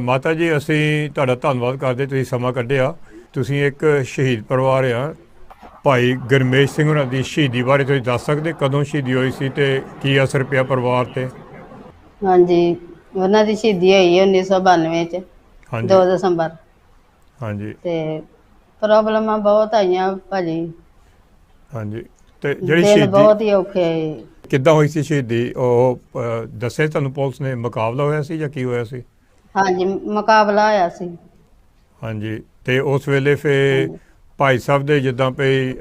ਮਾਤਾ ਜੀ ਅਸੀਂ ਤੁਹਾਡਾ ਧੰਨਵਾਦ ਕਰਦੇ ਤੁਸੀਂ ਸਮਾਂ ਕੱਢਿਆ। ਤੁਸੀਂ ਇੱਕ ਸ਼ਹੀਦ ਪਰਿਵਾਰ ਆ। ਭਾਈ ਗਰਮੇਸ਼ ਸਿੰਘ ਉਹਨਾਂ ਦੀ ਸ਼ਹੀਦੀ ਬਾਰੇ ਤੁਸੀਂ ਦੱਸ ਸਕਦੇ ਕਦੋਂ ਸ਼ਹੀਦੀ ਹੋਈ ਸੀ ਤੇ ਕੀ ਅਸਰ ਪਿਆ ਪਰਿਵਾਰ ਤੇ? ਹਾਂਜੀ ਉਹਨਾਂ ਦੀ ਸ਼ਹੀਦੀ ਹੋਈ 1992 ਚ ਹਾਂਜੀ। 2 ਦਸੰਬਰ। ਹਾਂਜੀ। ਤੇ ਪ੍ਰੋਬਲਮਾਂ ਬਹੁਤ ਆਈਆਂ ਭਾਜੀ। ਹਾਂਜੀ। ਤੇ ਜਿਹੜੀ ਦਿਨ ਸ਼ਹੀਦੀ ਬਹੁਤ ਹੀ ਔਖੇ ਆਏ। ਕਿੱਦਾਂ ਹੋਈ ਸੀ ਸ਼ਹੀਦੀ? ਉਹ ਅ, ਦੱਸਿਆ ਤੁਹਾਨੂੰ ਪੁਲਿਸ ਨੇ ਮੁਕਾਬਲਾ ਹੋਇਆ ਸੀ ਜਾਂ ਕੀ ਹੋਇਆ ਸੀ? ਹਾਂਜੀ ਮੁਕਾਬਲਾ ਹੋਇਆ ਸੀ। ਹਾਂਜੀ ਤੇ ਉਸ ਵੇਲੇ ਫੇ ਭਾਈ ਸਾਹਿਬ ਦੇ ਜਿੱਦਾਂ ਪਈ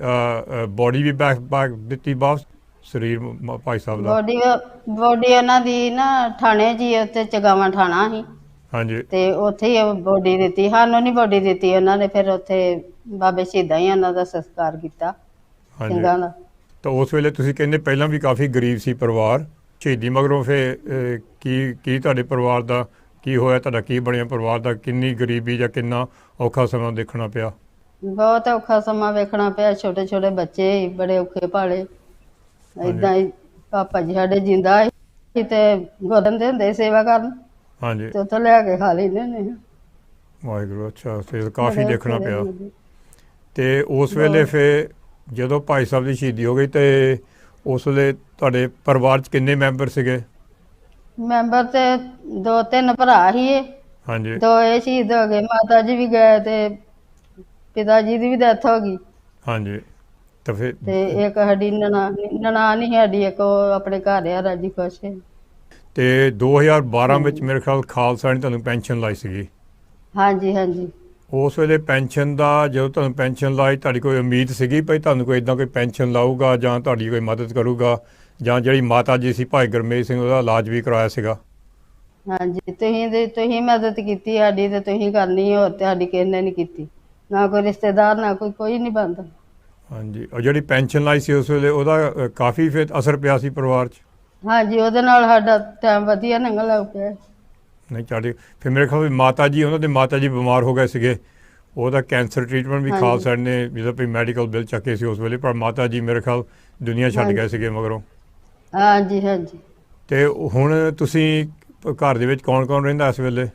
ਬੋਡੀ ਵੀ ਬੈਕ ਬੈਕ ਦਿੱਤੀ ਵਾਪਸ ਸਰੀਰ ਮ- ਭਾਈ ਸਾਹਿਬ ਦਾ? ਬੋਡੀ ਬੋਡੀ ਉਹਨਾਂ ਦੀ ਨਾ ਥਾਣੇ ਜੀ ਉੱਤੇ ਚਗਾਵਾਂ ਥਾਣਾ ਸੀ। ਹਾਂਜੀ। ਤੇ ਉੱਥੇ ਹੀ ਬੋਡੀ ਦਿੱਤੀ ਸਾਨੂੰ ਨਹੀਂ ਬੋਡੀ ਦਿੱਤੀ ਉਹਨਾਂ ਨੇ ਫਿਰ ਉੱਥੇ ਬਾਬੇ ਸ਼ਹੀਦਾਂ ਹੀ ਉਹਨਾਂ ਦਾ ਸੰਸਕਾਰ ਕੀਤਾ। ਹਾਂਜੀ। ਸਿੰਘਾਂ ਦਾ ਤਾਂ ਉਸ ਵੇਲੇ ਤੁਸੀਂ ਕਹਿੰਦੇ ਪਹਿਲਾਂ ਵੀ ਕਾਫੀ ਗਰੀਬ ਸੀ ਪਰਿਵਾਰ ਸ਼ਹੀਦੀ ਮਗਰੋਂ ਫੇ ਕੀ ਕੀ ਤੁਹਾਡੇ ਪਰਿਵਾਰ ਦਾ ਕੀ ਹੋਇਆ ਤੁਹਾਡਾ? ਕੀ ਬਣਿਆ ਪਰਿਵਾਰ ਦਾ? ਕਿੰਨੀ ਗਰੀਬੀ ਜਾਂ ਕਿੰਨਾ ਔਖਾ ਸਮਾਂ ਦੇਖਣਾ ਪਿਆ? ਬਹੁਤ ਔਖਾ ਸਮਾਂ ਵੇਖਣਾ ਪਿਆ। ਛੋਟੇ ਛੋਟੇ ਬੱਚੇ ਸੀ, ਬੜੇ ਔਖੇ ਭਾਲੇ। ਇਦਾਂ ਹੀ ਪਾਪਾ ਜੀ ਸਾਡੇ ਜਿੰਦਾ ਸੀ ਤੇ ਗੋਦਨ ਦੇ ਹੁੰਦੇ ਸੀ ਸੇਵਾ ਕਰਨ। ਹਾਂਜੀ। ਤੇ ਉੱਥੋਂ ਲੈ ਕੇ ਖਾ ਲੈਂਦੇ ਨੇ ਵਾਹਿਗੁਰੂ ਅੱਛਾ ਫਿਰ ਕਾਫੀ ਬੜੇ ਦੇਖਣਾ ਔਖੇ ਪਿਆ। ਰਹਿੰਦੇ। ਤੇ ਉਸ ਵੇਲੇ ਫੇ ਜਦੋਂ ਭਾਈ ਸਾਹਿਬ ਦੀ ਸ਼ਹੀਦੀ ਹੋ ਗਈ ਤੇ ਉਸ ਵੇਲੇ ਤੁਹਾਡੇ ਪਰਿਵਾਰ 'ਚ ਕਿੰਨੇ ਮੈਂਬਰ ਸੀਗੇ? ਮੈਂਬਰ ਤੇ ਦੋ ਤਿੰਨ ਭਰਾ ਸੀ ਇਹ ਹਾਂਜੀ। ਦੋ ਇਹ ਸ਼ਹੀਦ ਹੋ ਗਏ ਮਾਤਾ ਜੀ ਵੀ ਗਏ ਤੇ ਪਿਤਾ ਜੀ ਦੀ ਵੀ ਡੈਥ ਹੋ ਗਈ। ਹਾਂਜੀ। ਤਾਂ ਫਿਰ ਤੇ ਇੱਕ ਸਾਡੀ ਨਣਾ ਨਣਾ ਨਹੀਂ ਸਾਡੀ ਇੱਕ ਉਹ ਆਪਣੇ ਘਰ ਆ ਰਾਜੀ ਖੁਸ਼ ਹੈ। ਤੇ 2012 ਵਿੱਚ ਮੇਰੇ ਖਿਆਲ ਖਾਲਸਾ ਨੇ ਤੁਹਾਨੂੰ ਪੈਨਸ਼ਨ ਲਾਈ ਸੀਗੀ। ਹਾਂਜੀ ਹਾਂਜੀ। ਉਸ ਵੇਲੇ ਪੈਨਸ਼ਨ ਦਾ ਜਦੋਂ ਤੁਹਾਨੂੰ ਪੈਨਸ਼ਨ ਲਾਈ ਤੁਹਾਡੀ ਕੋਈ ਉਮੀਦ ਸੀਗੀ ਭਈ ਤੁਹਾਨੂੰ ਕੋਈ ਇਦਾਂ ਕੋਈ ਪੈਨਸ਼ਨ ਲਾਊਗਾ ਜਾਂ ਤੁਹਾਡੀ ਕੋਈ ਮਦਦ ਕਰੂਗਾ? ਜਾਂ ਜਿਹੜੀ ਮਾਤਾ ਜੀ ਸੀ ਭਾਈ ਗਰਮੇਸ਼ ਸਿੰਘ ਉਹਦਾ ਇਲਾਜ ਵੀ ਕਰਾਇਆ ਸੀਗਾ। ਹਾਂਜੀ ਤੁਸੀਂ ਦੇ ਤੁਸੀਂ ਮਦਦ ਕੀਤੀ ਸਾਡੀ ਤੇ ਤੁਸੀਂ ਕਰਨੀ ਹੋਰ ਤੇ ਸਾਡੀ ਕਿਸੇ ਨੇ ਨਹੀਂ ਕੀਤੀ। ਨਾ ਕੋਈ ਰਿਸ਼ਤੇਦਾਰ ਨਾ ਕੋਈ ਕੋਈ ਨਹੀਂ ਬੰਦਾ। ਹਾਂਜੀ ਉਹ ਜਿਹੜੀ ਪੈਨਸ਼ਨ ਲਾਈ ਸੀ ਉਸ ਵੇਲੇ ਉਹਦਾ ਅ, ਕਾਫੀ ਫਿਰ ਅਸਰ ਪਿਆ ਸੀ ਪਰਿਵਾਰ 'ਚ। ਹਾਂਜੀ ਉਹਦੇ ਨਾਲ ਸਾਡਾ ਟਾਈਮ ਵਧੀਆ ਲੰਘਣ ਲੱਗ ਪਿਆ। ਨਹੀਂ ਚਾੜੀ ਫਿਰ ਮੇਰੇ ਖਿਆਲ ਵੀ ਮਾਤਾ ਜੀ ਉਹਨਾਂ ਦੇ ਮਾਤਾ ਜੀ ਬਿਮਾਰ ਹੋ ਗਏ ਸੀਗੇ। ਉਹਦਾ ਕੈਂਸਰ ਟ੍ਰੀਟਮੈਂਟ ਵੀ ਹਾਂਜੀ। ਖਾਲਸਾ ਨੇ ਜਿਹਦਾ ਵੀ ਮੈਡੀਕਲ ਬਿੱਲ ਚੱਕੇ ਸੀ ਉਸ ਵੇਲੇ ਪਰ ਮਾਤਾ ਜੀ ਮੇਰੇ ਖਿਆਲ ਦੁਨੀਆ ਛੱਡ ਹਾਂਜੀ। ਗਏ ਸੀਗੇ ਮਗਰੋਂ। ਹਾਂਜੀ ਹਾਂਜੀ। ਤੇ ਹੁਣ ਤੁਸੀਂ ਘਰ ਦੇ ਵਿੱਚ ਕੌਣ ਕੌਣ ਰਹਿੰਦਾ ਇਸ ਵੇਲੇ?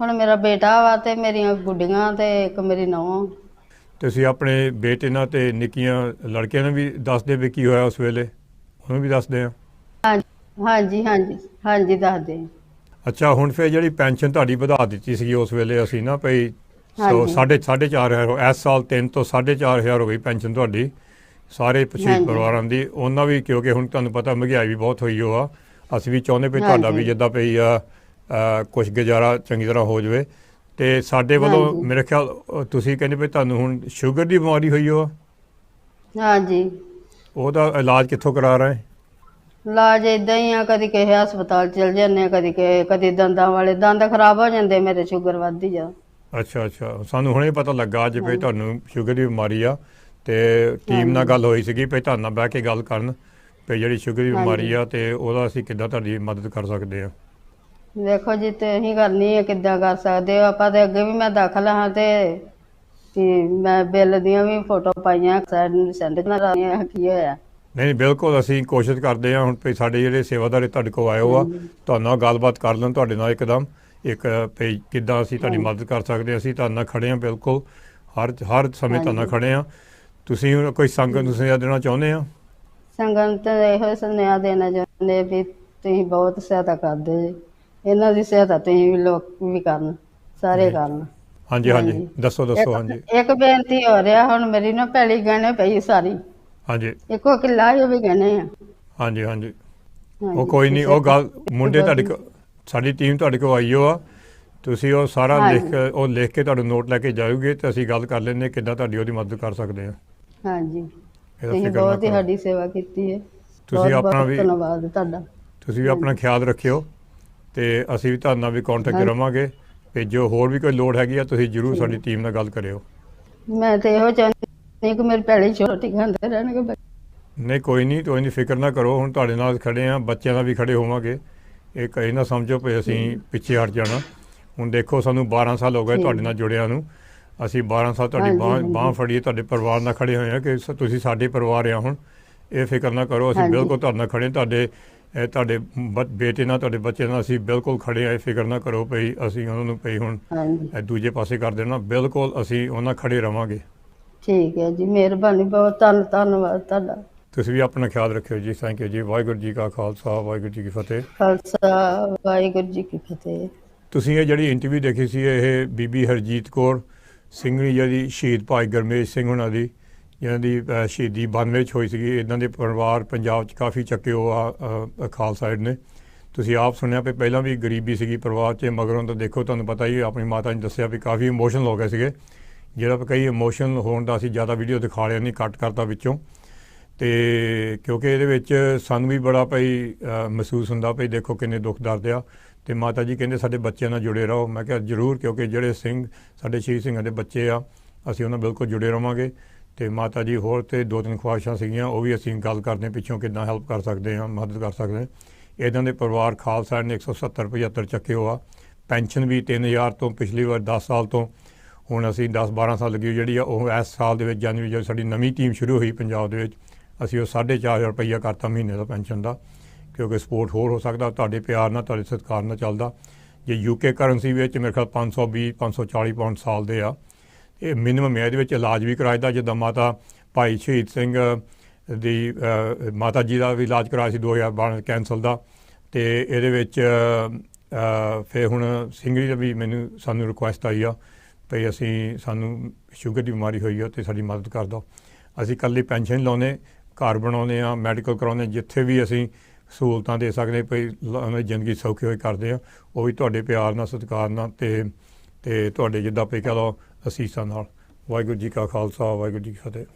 ਹੁਣ ਮੇਰਾ ਬੇਟਾ ਵਾ ਤੇ ਮੇਰੀਆਂ ਗੁੱਡੀਆਂ ਤੇ ਇੱਕ ਮੇਰੀ ਨੂੰਹ। ਤੁਸੀਂ ਆਪਣੇ ਬੇਟੇ ਨਾਲ ਤੇ ਨਿੱਕੀਆਂ ਲੜਕੀਆਂ ਨੂੰ ਵੀ ਦੱਸਦੇ ਵੀ ਕੀ ਹੋਇਆ ਉਸ ਵੇਲੇ? ਉਹਨੂੰ ਵੀ ਦੱਸਦੇ ਆ। ਹਾਂਜੀ ਹਾਂਜੀ ਹਾਂਜੀ ਦੱਸਦੇ ਅੱਛਾ ਹੁਣ ਫਿਰ ਜਿਹੜੀ ਪੈਨਸ਼ਨ ਤੁਹਾਡੀ ਵਧਾ ਦਿੱਤੀ ਸੀਗੀ ਉਸ ਵੇਲੇ ਅਸੀਂ ਨਾ ਪਈ ਸੋ ਹਾਂਜੀ। ਸਾਢੇ ਸਾਢੇ ਚਾਰ ਹਜ਼ਾਰ ਹੋ- ਇਸ ਸਾਲ 3 ਤੋਂ 4500 ਹੋ ਗਈ ਪੈਨਸ਼ਨ ਤੁਹਾਡੀ। ਸਾਰੇ ਹਾਂਜੀ। ਪਰਿਵਾਰਾਂ ਦੀ। ਉਹਨਾਂ ਵੀ ਕਿਉਂਕਿ ਹੁਣ ਤੁਹਾਨੂੰ ਪਤਾ ਮਹਿੰਗਾਈ ਵੀ ਬਹੁਤ ਹੋਈ ਹੋ ਆ ਅਸੀਂ ਵੀ ਚਾਹੁੰਦੇ ਵੀ ਤੁਹਾਡਾ ਵੀ। ਜਿੱਦਾਂ ਪਈ ਆ ਕੁਝ ਗੁਜ਼ਾਰਾ ਚੰਗੀ ਤਰ੍ਹਾਂ ਹੋ ਜਾਵੇ। ਤੇ ਸਾਡੇ ਵੱਲੋਂ। ਮੇਰੇ ਖਿਆਲ ਤੁਸੀਂ ਕਹਿੰਦੇ ਵੀ ਤੁਹਾਨੂੰ ਹੁਣ ਸ਼ੂਗਰ ਦੀ ਬਿਮਾਰੀ ਹੋਈ ਹੋ ਆ ਹਾਂਜੀ। ਉਹਦਾ ਇਲਾਜ ਕਿੱਥੋਂ ਕਰਾ ਰਹੇ? ਇਲਾਜ ਇਦਾਂ ਹੀ ਆ ਕਦੀ ਕਿਸੇ ਹਸਪਤਾਲ ਚਲ ਜਾਂਦੇ ਆ ਕਦੀ ਕਿਸੇ ਕਦੀ ਦੰਦਾਂ ਵਾਲੇ। ਦੰਦ ਖਰਾਬ ਹੋ ਜਾਂਦੇ ਮੇਰੇ ਸ਼ੂਗਰ ਵੱਧਦੀ ਜਾ। ਅੱਛਾ ਅੱਛਾ। ਸਾਨੂੰ ਹੁਣੇ ਪਤਾ ਲੱਗਾ ਅੱਜ ਵੀ। ਤੁਹਾਨੂੰ ਸ਼ੂਗਰ ਦੀ ਬਿਮਾਰੀ ਆ। ਤੇ ਟੀਮ ਨਾਲ। ਗੱਲ ਹੋਈ ਸੀਗੀ ਵੀ ਤੁਹਾਡੇ ਨਾਲ ਬਹਿ ਕੇ ਗੱਲ ਕਰਨ ਵੀ ਜਿਹੜੀ ਸ਼ੂਗਰ ਦੀ ਬਿਮਾਰੀ। ਆ ਤੇ ਉਹਦਾ ਅਸੀਂ ਕਿੱਦਾਂ ਤੁਹਾਡੀ ਮਦਦ ਕਰ ਸਕਦੇ ਆ ਵੇਖੋ ਜੀ ਤੁਸੀਂ ਕਰਨੀ ਹੈ ਕਿੱਦਾਂ ਕਰ ਸਕਦੇ ਹੋ ਆਪਾਂ ਤੇ ਅੱਗੇ ਵੀ ਮੈਂ ਦਾਖਲ ਹਾਂ ਤੇ ਤੇ ਮੈਂ ਬਿੱਲ ਦੀਆਂ ਵੀ ਫੋਟੋ ਪਾਈਆਂ ਸੈਂਡ ਸੈਂਡ ਕਰ ਰਹੀਆਂ ਕੀ ਹੋਇਆ ਨਹੀਂ ਬਿਲਕੁਲ ਅਸੀਂ ਕੋਸ਼ਿਸ਼ ਕਰਦੇ ਆ ਹੁਣ ਵੀ ਸਾਡੇ ਜਿਹੜੇ ਸੇਵਾਦਾਰ ਤੁਹਾਡੇ ਕੋਲ ਆਏ ਹੋ ਆ। ਤੁਹਾਨੂੰ ਨਾਲ ਗੱਲਬਾਤ ਕਰ ਲੈਣ ਤੁਹਾਡੇ ਨਾਲ ਇੱਕਦਮ ਇੱਕ ਵੀ ਕਿੱਦਾਂ ਅਸੀਂ ਤੁਹਾਡੀ। ਮਦਦ ਕਰ ਸਕਦੇ ਹਾਂ ਅਸੀਂ ਤੁਹਾਡੇ ਨਾਲ ਖੜੇ ਆ ਬਿਲਕੁਲ ਹਰ ਹਰ ਸਮੇਂ ਨਾਲ ਹਾਂਜੀ। ਖੜੇ ਆ ਤੁਸੀਂ ਹੁਣ ਕੋਈ ਸੰਗਤ ਨੂੰ ਸੁਨੇਹਾ ਦੇਣਾ ਚਾਹੁੰਦੇ ਆ ਸੰਗਤ ਤੇ ਇਹੋ ਸੁਨੇਹਾ ਦੇਣਾ ਚਾਹੁੰਦੇ ਵੀ ਤੁਸੀਂ ਬਹੁਤ ਸਹਾਇਤਾ ਕਰਦੇ ਜੀ। ਇਹਨਾਂ ਦੀ ਸਹਾਇਤਾ ਤੁਸੀਂ ਵੀ ਲੋਕ ਵੀ ਕਰਨ ਸਾਰੇ। ਕਰਨ। ਹਾਂਜੀ ਹਾਂਜੀ। ਦੱਸੋ ਦੱਸੋ ਹਾਂਜੀ। ਇੱਕ ਬੇਨਤੀ ਹੋ ਰਿਹਾ ਹੁਣ ਮੇਰੀ ਨਾ ਪਹਿਲੀ ਗਹਿਣੇ ਪਈ ਸਾਰੀ। ਹਾਂਜੀ। ਇੱਕੋ ਕਿੱਲਾ ਹੀ ਉਹ ਵੀ ਗਹਿਣੇ ਆ। ਹਾਂਜੀ ਹਾਂਜੀ। ਉਹ ਕੋਈ ਨਹੀਂ ਉਹ ਗੱਲ ਮੁੰਡੇ ਤੁਹਾਡੇ। ਕੋਲ ਸਾਡੀ ਟੀਮ ਤੁਹਾਡੇ ਕੋਲ ਆਈ ਹੋ ਆ ਤੁਸੀਂ ਉਹ ਸਾਰਾ। ਲਿਖ ਉਹ ਲਿਖ ਕੇ ਤੁਹਾਨੂੰ ਨੋਟ ਲੈ ਕੇ ਜਾਓਗੇ ਤੇ ਅਸੀਂ ਗੱਲ ਕਰ ਲੈਂਦੇ ਕਿੱਦਾਂ ਤੁਹਾਡੀ ਉਹਦੀ ਮਦਦ ਕਰ ਸਕਦੇ ਹਾਂ। ਹਾਂਜੀ। ਇਹਦਾ ਤੁਸੀਂ ਫਿਕਰ ਨਾ ਬਹੁਤ ਹੀ ਕਰੋ। ਸਾਡੀ ਸੇਵਾ ਕੀਤੀ ਹੈ। ਤੁਸੀਂ ਬਹੁਤ- ਆਪਣਾ ਬਹੁਤ ਵੀ ਧੰਨਵਾਦ ਤੁਹਾਡਾ। ਤੁਸੀਂ ਵੀ ਆਪਣਾ ਖਿਆਲ ਰੱਖਿਓ ਤੇ ਅਸੀਂ ਵੀ ਤੁਹਾਡੇ ਨਾਲ ਵੀ ਕੰਟੈਕਟ ਹਾਂਜੀ। ਰਵਾਂਗੇ ਤੇ ਜੋ ਹੋਰ ਵੀ ਕੋਈ ਲੋੜ ਹੈਗੀ ਆ ਤੁਸੀਂ ਜਰੂਰ। ਸਾਡੀ ਟੀਮ ਨਾਲ ਗੱਲ ਕਰਿਓ। ਮੈਂ ਤੇ ਇਹੋ ਚਾਹੁੰਦੀ ਕਿ ਮੇਰੀ ਪਹਿਲੀ ਛੋਟੀ ਖਾਂਦੇ ਰਹਿਣਗੇ ਬੱਚੇ। ਨਹੀਂ ਕੋਈ ਨਹੀਂ ਕੋਈ ਨਹੀਂ ਫਿਕਰ ਨਾ ਕਰੋ। ਹੁਣ ਤੁਹਾਡੇ ਨਾਲ ਖੜੇ ਆ ਬੱਚਿਆਂ ਨਾਲ ਵੀ ਖੜੇ ਹੋਵਾਂਗੇ। ਇਹ ਕਹੇ ਨਾ ਸਮਝੋ ਵੀ ਅਸੀਂ ਪਿੱਛੇ ਹਟ ਜਾਣਾ। ਹੁਣ ਦੇਖੋ ਸਾਨੂੰ 12 ਸਾਲ ਹੋ ਗਏ। ਤੁਹਾਡੇ ਨਾਲ ਜੁੜਿਆਂ ਨੂੰ। ਅਸੀਂ 12 ਸਾਲ ਤੁਹਾਡੀ ਬਾਹ। ਬਾਹ ਫੜੀਏ ਤੁਹਾਡੇ ਪਰਿਵਾਰ ਨਾਲ ਖੜੇ ਹੋਏ ਆ ਕਿ ਤੁਸੀਂ ਸਾਡੇ ਪਰਿਵਾਰ ਆ ਹੁਣ। ਇਹ ਫਿਕਰ ਨਾ ਕਰੋ ਅਸੀਂ। ਬਿਲਕੁਲ ਤੁਹਾਡੇ ਨਾਲ ਖੜੇ ਤੁਹਾਡੇ ਇਹ ਤੁਹਾਡੇ ਬੇਟੇ ਨਾਲ ਤੁਹਾਡੇ ਬੱਚੇ ਨਾਲ ਅਸੀਂ ਬਿਲਕੁਲ ਖੜੇ ਆ ਇਹ ਫਿਕਰ ਨਾ ਕਰੋ ਭਈ ਅਸੀਂ ਉਹਨਾਂ ਨੂੰ ਭਈ ਹੁਣ ਦੂਜੇ ਪਾਸੇ ਕਰ ਦੇਣਾ। ਬਿਲਕੁਲ ਅਸੀਂ ਉਹਨਾਂ ਖੜੇ ਰਵਾਂਗੇ। ਠੀਕ ਹੈ ਜੀ ਮਿਹਰਬਾਨੀ ਬਹੁਤ ਧੰਨ ਧੰਨਵਾਦ ਤੁਹਾਡਾ। ਤੁਸੀਂ ਵੀ ਆਪਣਾ ਖਿਆਲ ਰੱਖਿਓ ਜੀ। ਥੈਂਕ ਯੂ ਜੀ। ਵਾਹਿਗੁਰੂ ਜੀ ਕਾ ਖਾਲਸਾ ਵਾਹਿਗੁਰੂ ਜੀ ਕੀ ਫਤਿਹ। ਖਾਲਸਾ ਵਾਹਿਗੁਰੂ ਜੀ ਕੀ ਫਤਿਹ। ਤੁਸੀਂ ਇਹ ਜਿਹੜੀ ਇੰਟਰਵਿਊ ਦੇਖੀ ਸੀ ਇਹ ਬੀਬੀ ਹਰਜੀਤ ਕੌਰ ਸਿੰਘਣੀ ਜਿਹੜੀ ਸ਼ਹੀਦ ਭਾਈ ਗਰਮੇਸ਼ ਸਿੰਘ ਉਹਨਾਂ ਦੀ, ਜਿਹਨਾਂ ਦੀ ਸ਼ਹੀਦੀ 92 ਚ ਹੋਈ ਸੀਗੀ, ਇਹਨਾਂ ਦੇ ਪਰਿਵਾਰ ਪੰਜਾਬ ਚ ਕਾਫੀ ਚੱਕੇ ਹੋ ਆ ਖਾਲਸਾ ਸਾਈਡ ਨੇ। ਤੁਸੀਂ ਆਪ ਸੁਣਿਆ ਵੀ ਪਹਿਲਾਂ ਵੀ ਗਰੀਬੀ ਸੀਗੀ, ਪਰਿਵਾਰ 'ਚ, ਮਗਰੋਂ ਤਾਂ ਦੇਖੋ, ਤੁਹਾਨੂੰ ਪਤਾ ਹੀ ਆਪਣੀ ਮਾਤਾ ਨੇ ਦੱਸਿਆ ਵੀ ਕਾਫੀ ਇਮੋਸ਼ਨਲ ਹੋ ਗਏ ਸੀਗੇ। ਜਿਹੜਾ ਕਈ ਇਮੋਸ਼ਨਲ ਹੋਣ ਦਾ ਅਸੀਂ ਜ਼ਿਆਦਾ ਵੀਡੀਓ ਦਿਖਾ ਲਿਆ ਨਹੀਂ ਕੱਟ ਕਰਤਾ ਵਿੱਚੋਂ। ਤੇ ਕਿਉਂਕਿ ਇਹਦੇ ਵਿੱਚ ਸਾਨੂੰ ਵੀ ਬੜਾ ਭਈ ਮਹਿਸੂਸ ਹੁੰਦਾ ਭਈ ਦੇਖੋ ਕਿੰਨੇ ਦੁੱਖ ਦਰਦ ਆ। ਤੇ ਮਾਤਾ ਜੀ ਕਹਿੰਦੇ ਸਾਡੇ ਬੱਚਿਆਂ ਨਾਲ ਜੁੜੇ ਰਹੋ। ਮੈਂ ਕਿਹਾ, ਜ਼ਰੂਰ, ਕਿਉਂਕਿ ਜਿਹੜੇ ਸਿੰਘ, ਸਾਡੇ ਸ਼ਹੀਦ ਸਿੰਘਾਂ ਦੇ ਬੱਚੇ ਆ, ਅਸੀਂ ਉਹਨਾਂ ਨਾਲ ਬਿਲਕੁਲ ਜੁੜੇ ਰਵਾਂਗੇ। ਤੇ ਮਾਤਾ ਜੀ ਹੋਰ ਤੇ ਦੋ ਤਿੰਨ ਖੁਆਇਸ਼ਾਂ ਸੀਗੀਆਂ, ਉਹ ਵੀ ਅਸੀਂ ਗੱਲ ਕਰਦੇ ਹਾਂ ਪਿੱਛੋਂ ਕਿੱਦਾਂ ਹੈਲਪ ਕਰ ਸਕਦੇ ਹਾਂ, ਮਦਦ ਕਰ ਸਕਦੇ ਹਾਂ। ਇਹਨਾਂ ਦੇ ਪਰਿਵਾਰ ਖਾਲਸਾ ਨੇ 170 75 ਚੱਕੇ ਹੋ ਆ ਪੈਨਸ਼ਨ ਵੀ 3000 ਤੋਂ ਪਿਛਲੀ ਵਾਰ 10 ਸਾਲ ਤੋਂ। ਹੁਣ ਅਸੀਂ 10 12 ਸਾਲ ਲੱਗੀ ਜਿਹੜੀ ਆ, ਉਹ ਇਸ ਸਾਲ ਦੇ ਵਿੱਚ ਜਨਵਰੀ ਜਦੋਂ ਸਾਡੀ ਨਵੀਂ ਟੀਮ ਸ਼ੁਰੂ ਹੋਈ ਪੰਜਾਬ ਦੇ ਵਿੱਚ, ਅਸੀਂ ਉਹ 4.5 ਰੁਪਈਆ ਕਰਤਾ ਮਹੀਨੇ ਦਾ ਪੈਨਸ਼ਨ ਦਾ। ਕਿਉਂਕਿ ਸਪੋਰਟ ਹੋਰ ਹੋ ਸਕਦਾ ਤੁਹਾਡੇ ਪਿਆਰ ਨਾਲ ਤੁਹਾਡੇ ਸਤਿਕਾਰ ਨਾਲ ਚੱਲਦਾ। ਜੇ ਯੂਕੇ ਕਰੰਸੀ ਵਿੱਚ ਮੇਰੇ ਖਿਆਲ 520 540 ਪਾਉਂਡ ਸਾਲ ਦੇ ਆ ਇਹ ਮਿਨੀਮਮ ਹੈ ਇਹਦੇ ਵਿੱਚ ਇਲਾਜ ਵੀ ਕਰਾਇਦਾ ਜਿੱਦਾਂ ਮਾਤਾ ਭਾਈ ਸ਼ਹੀਦ ਸਿੰਘ ਦੀ ਮਾਤਾ ਜੀ ਦਾ ਵੀ ਇਲਾਜ ਕਰਾਇਆ ਸੀ 2012 ਕੈਂਸਲ ਦਾ ਤੇ ਇਹਦੇ ਵਿੱਚ ਅ, ਫਿਰ ਹੁਣ ਸਿੰਘੀ ਦਾ ਵੀ ਮੈਨੂੰ ਸਾਨੂੰ ਰਿਕੁਐਸਟ ਆਈ ਆ ਭਈ ਅਸੀਂ ਸਾਨੂੰ ਸ਼ੂਗਰ ਦੀ ਬਿਮਾਰੀ ਹੋਈ ਆ ਤੇ ਸਾਡੀ ਮਦਦ ਕਰ ਦਿਓ। ਅਸੀਂ ਇਕੱਲੀ ਪੈਨਸ਼ਨ ਲਾਉਨੇ ਘਰ ਬਣਾਉਂਦੇ ਆ ਮੈਡੀਕਲ ਕਰਾਉਂਦੇ ਜਿੱਥੇ ਵੀ ਅਸੀਂ ਸਹੂਲਤਾਂ ਦੇ ਸਕਦੇ ਭਈ ਲ- ਜ਼ਿੰਦਗੀ ਸੌਖੀ ਹੋਈ ਕਰਦੇ ਆ ਉਹ ਵੀ ਤੁਹਾਡੇ ਪਿਆਰ ਨਾਲ, ਸਤਿਕਾਰ ਨਾਲ ਤੇ ਤੇ ਤੁਹਾਡੇ ਜਿੱਦਾਂ ਭਈ ਕਹ ਲਓ ਅਸੀਸਾਂ ਨਾਲ। ਵਾਹਿਗੁਰੂ ਜੀ ਕਾ ਖਾਲਸਾ, ਵਾਹਿਗੁਰੂ ਜੀ ਕੀ ਫਤਿਹ।